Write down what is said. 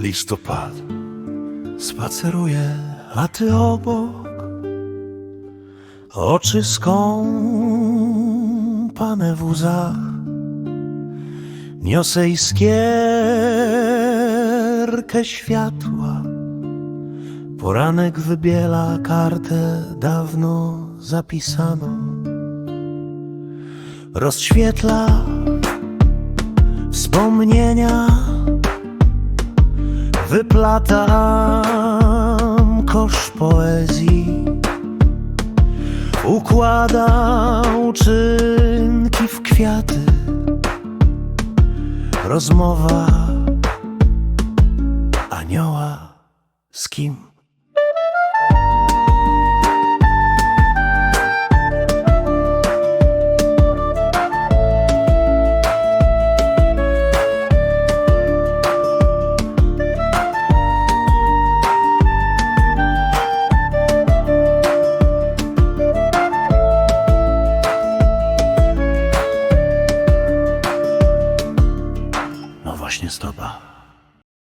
listopad. Spaceruję, a ty obok. Oczy skąpane w łzach. Niosę iskierkę światła. Poranek wybiela kartę dawno zapisaną. Rozświetla wspomnienia. Wyplatam kosz poezji. Układa uczynki w kwiaty. Rozmowa anioła z kim? Właśnie stopa.